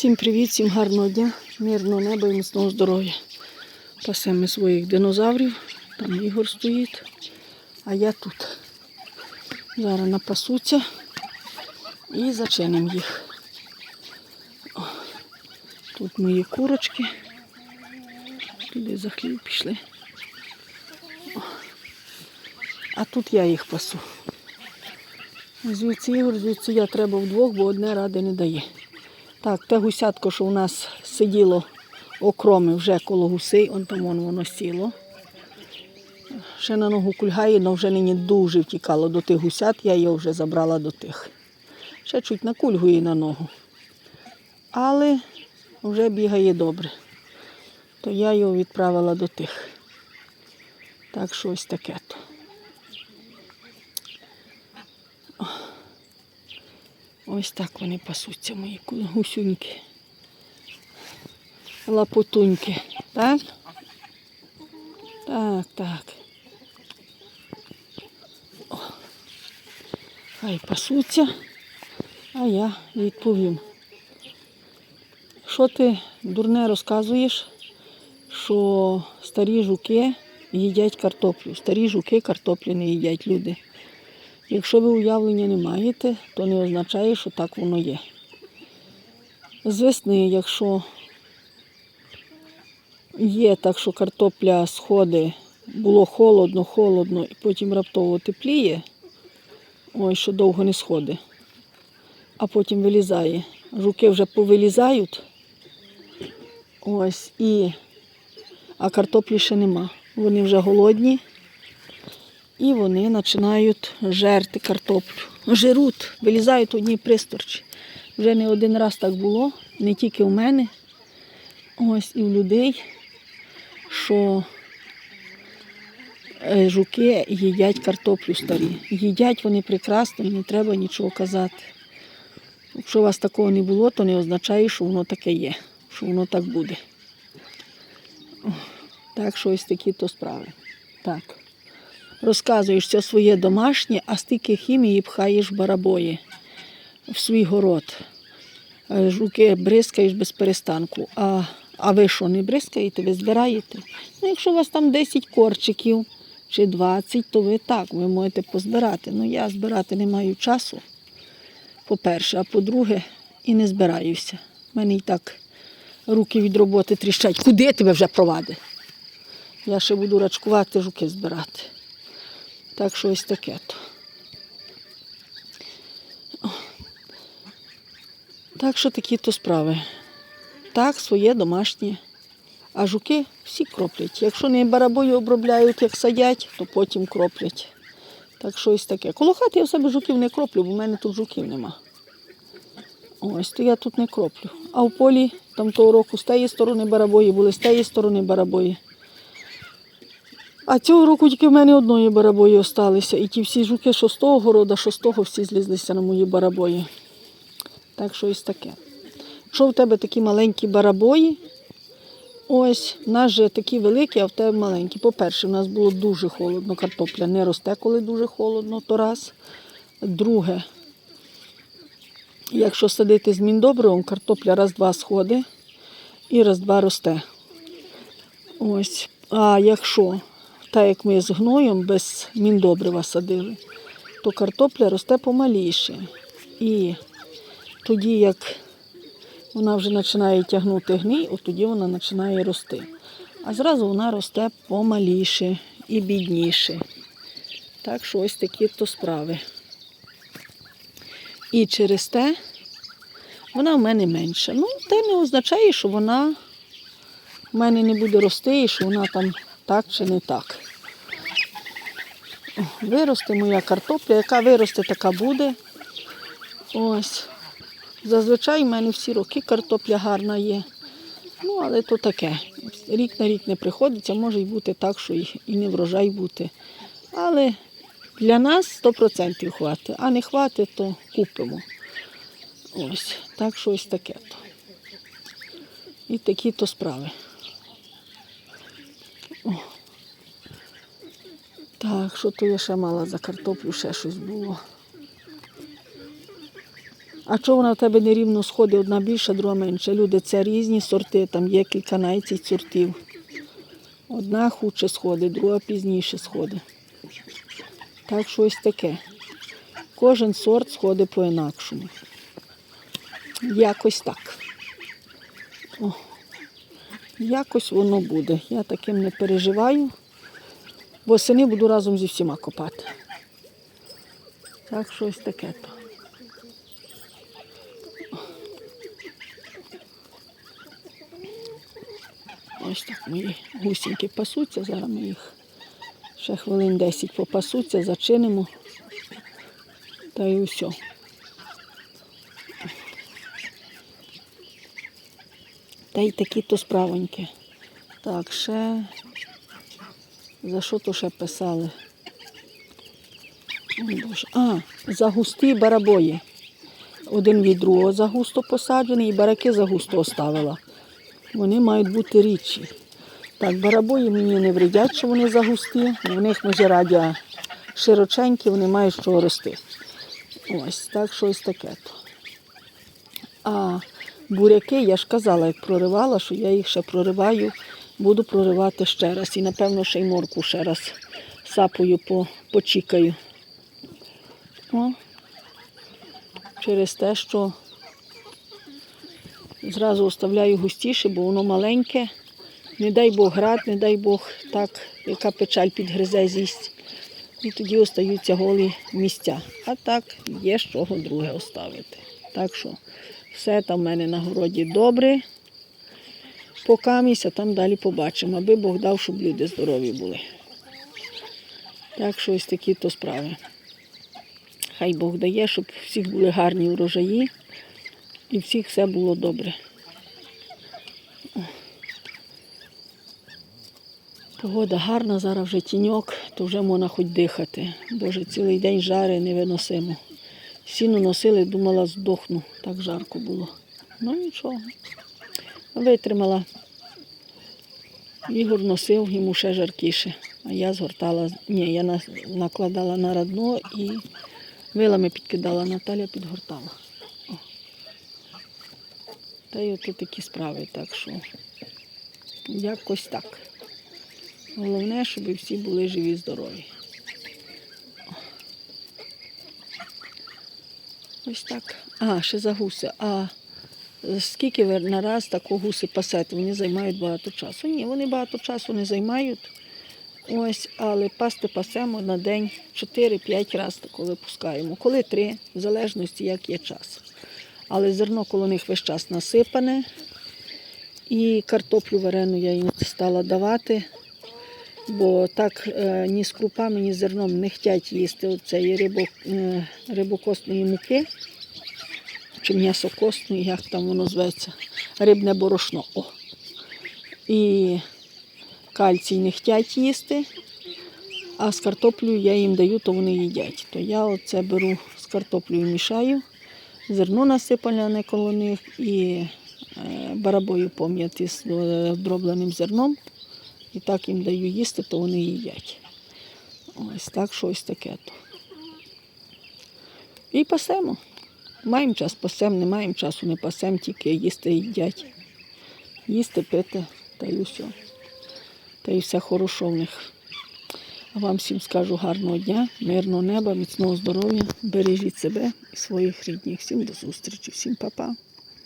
Всім привіт, всім гарного дня, мирного неба і міцного здоров'я. Пасемо своїх динозаврів, там Ігор стоїть, а я тут. Зараз напасуться і зачинимо їх. О, Тут мої курочки. Туди за хліб пішли. О, А тут я їх пасу. Звідси Ігор, звідси я треба вдвох, бо одне ради не дає. Так, те гусятко, що у нас сиділо окроми вже коло гусей, он там вон воно сіло. Ще на ногу кульгає, але вже нині дуже втікало до тих гусят, я його вже забрала до тих. Ще чуть накульгує на ногу. Але вже бігає добре. То я його відправила до тих. Так що ось таке то. Ось так вони пасуться, мої гусюньки. Лапотуньки. Так? Так, так. О. Хай пасуться, а я відповім. Що ти, дурне, розказуєш, що старі жуки їдять картоплю. Старі жуки картоплі не їдять люди. Якщо ви уявлення не маєте, то не означає, що так воно є. З весни, якщо є так, що картопля сходить, було холодно, холодно, і потім раптово тепліє, ой, що довго не сходить, а потім вилізає. Жуки вже повилізають, ось, і, а картоплі ще нема. Вони вже голодні. І вони починають жерти картоплю. Жируть, вилізають одні присторчі. Вже не один раз так було, не тільки у мене, ось і в людей, що е, жуки їдять картоплю старі. Їдять вони прекрасно, не треба нічого казати. Якщо у вас такого не було, то не означає, що воно таке є, що воно так буде. Так що ось такі то справи. Так розказуєш все своє домашнє, а стільки хімії пхаєш барабої в свій город. Е, Жуки бризкаєш без перестанку. А, а ви що, не бризкаєте, ви збираєте? Ну, якщо у вас там 10 корчиків чи 20, то ви так, ви можете позбирати. Ну я збирати не маю часу, по-перше, а по-друге, і не збираюся. У мене і так руки від роботи тріщать. Куди тебе вже провади? Я ще буду рачкувати, жуки збирати. Так що ось таке то. Так що такі то справи. Так, своє домашнє. А жуки всі кроплять. Якщо не барабою обробляють, як садять, то потім кроплять. Так що ось таке. Коло хати я в себе жуків не кроплю, бо в мене тут жуків нема. Ось, то я тут не кроплю. А в полі там того року з тієї сторони барабої були, з тієї сторони барабої. А цього року тільки в мене одної барабої осталися. І ті всі жуки, що з того города, що з того, всі злізлися на мої барабої. Так що ось таке. Якщо в тебе такі маленькі барабої, ось, в нас же такі великі, а в тебе маленькі. По-перше, в нас було дуже холодно, картопля не росте, коли дуже холодно, то раз. Друге, якщо садити з міндобривом, картопля раз-два сходить і раз-два росте. Ось. А якщо так як ми з гноєм без міндобрива садили, то картопля росте помаліше. І тоді, як вона вже починає тягнути гній, от тоді вона починає рости. А зразу вона росте помаліше і бідніше. Так що ось такі то справи. І через те вона в мене менша. Ну, це не означає, що вона в мене не буде рости і що вона там так чи не так. Виросте моя картопля, яка виросте, така буде. Ось. Зазвичай в мене всі роки картопля гарна є. Ну, але то таке. Рік на рік не приходиться, може й бути так, що і не врожай бути. Але для нас 100% хватить, а не хватить, то купимо. Ось. Так що ось таке то. І такі то справи. Так, що то я ще мала за картоплю, ще щось було. А чого вона в тебе нерівно сходить, одна більша, друга менша? Люди, це різні сорти, там є кільканадцять сортів. Одна худше сходить, друга пізніше сходить. Так що ось таке. Кожен сорт сходить по-інакшому. Якось так. О, якось воно буде. Я таким не переживаю. Восени буду разом зі всіма копати. Так що ось таке то. Ось так мої гусінки пасуться. Зараз ми їх ще хвилин 10 попасуться, зачинимо. Та й усе. Та й такі то справоньки. Так, ще. За що то ще писали? Ой, Боже. А, за густі барабої. Один від другого загусто посаджений і бараки загусто оставила. Вони мають бути рідші. Так, барабої мені не вредять, що вони загусті. В них межерадя широченькі, вони мають що рости. Ось, так що ось таке. А буряки, я ж казала, як проривала, що я їх ще прориваю, буду проривати ще раз. І напевно ще й морку ще раз сапою по, почікаю. О, через те, що зразу оставляю густіше, бо воно маленьке. Не дай Бог град, не дай Бог так, яка печаль підгризе з'їсть. І тоді остаються голі місця. А так є з чого друге оставити. Так що все там в мене на городі добре. Покамість, а там далі побачимо, аби Бог дав, щоб люди здорові були. Так що ось такі то справи. Хай Бог дає, щоб всіх були гарні урожаї і всіх все було добре. Погода гарна, зараз вже тіньок, то вже можна хоч дихати. Боже, цілий день жари невиносимо. Сіно носили, думала, здохну, так жарко було. Ну нічого. Витримала. Ігор носив, йому ще жаркіше. А я згортала, ні, я накладала на радно і вилами підкидала, Наталя підгортала. О. Та й ото такі справи, так що якось так. Головне, щоб всі були живі, здорові. Ось так. А, ще за гуси. А скільки ви на раз тако гуси пасете? Вони займають багато часу. Ні, вони багато часу не займають. Ось, але пасти пасемо на день 4-5 разів тако випускаємо. Коли 3, в залежності, як є час. Але зерно коло них весь час насипане. І картоплю варену я їм стала давати. Бо так е, ні з крупами, ні з зерном не хочуть їсти оцеї е, рибокосної муки, чи м'ясокосної, як там воно зветься, рибне борошно. О. І кальцій не хочуть їсти, а з картоплею я їм даю, то вони їдять. То я оце беру з картоплею мішаю, зерно насипане коло них і е, барабою пом'яті з е, дробленим зерном. І так їм даю їсти, то вони їдять. Ось так щось таке то. І пасемо. Маємо час пасем, не маємо часу, не пасем, тільки їсти їдять. Їсти, пити, та й усе. Та й все хорошо в них. А вам всім скажу гарного дня, мирного неба, міцного здоров'я, бережіть себе і своїх рідних. Всім до зустрічі, всім па-па.